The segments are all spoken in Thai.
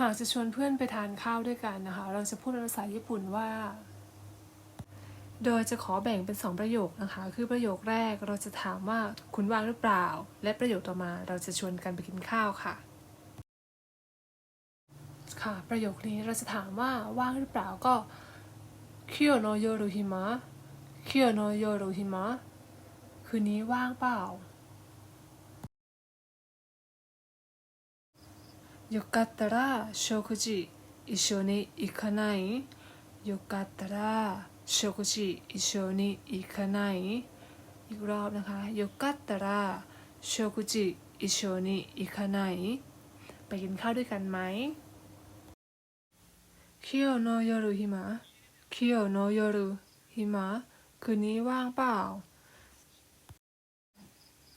หากจะชวนเพื่อนไปทานข้าวด้วยกันนะคะ เราจะพูดภาษาญี่ปุ่นว่า โดยจะขอแบ่งเป็นสองประโยคนะคะ คือประโยคแรกเราจะถามว่าคุณว่างหรือเปล่า และประโยคต่อมาเราจะชวนกันไปกินข้าวค่ะ ค่ะ ประโยคนี้เราจะถามว่าว่างหรือเปล่าก็คิโอโนโยรุฮิมะคิโอโนโยรุฮิมะคืนนี้ว่างเปล่า よかったら食事一緒に行かないよかったら食事一緒に行かないอีกรอบนะคะよかったら食事一緒に行かないไปกินข้าวด้วยกันไหมคิโอโนโยรุฮิมะคิโอโนโยรุฮิมะคืนนี้ว่างเปล่า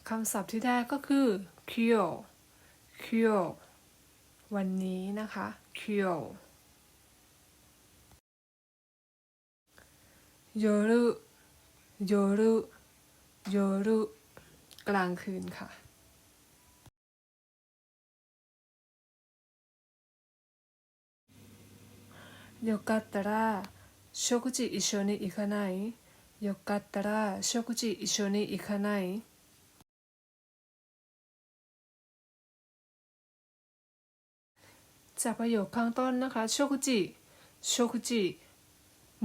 คำศัพท์ที่ได้ก็คือคิโอคิโอ วันนี้นะคะคิโอโยรุโยรุโยรุกลางคืนค่ะ よかったら食事一緒に行かないよかったら食事一緒に行かない จากประโยคข้างต้นนะคะโชกุจิโชกุจิ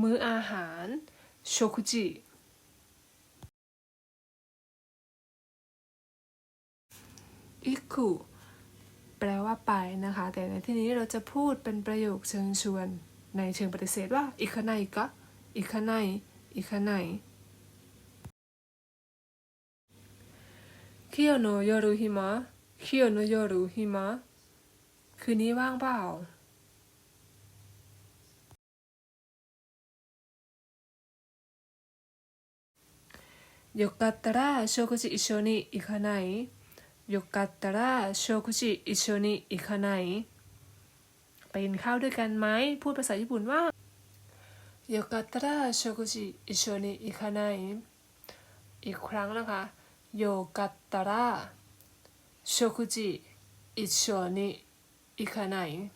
มื้ออาหารโชกุจิอิคุแปลว่าไปนะคะ แต่ในที่นี้เราจะพูดเป็นประโยคเชิงชวน ในเชิงปฏิเสธว่าอิคไนกะอิคไนอิคไนคิโอโนโยรุฮิมะคิโอโนโยรุฮิมะ คืนนี้ว่างเปล่า よかったら食事一緒に行かないよかったら食事一緒に行かないไปกินข้าวด้วยกันไหม พูดภาษาญี่ปุ่นว่าよかったら食事一緒に行かないอีกครั้งนะคะよかったら食事一緒に 行かない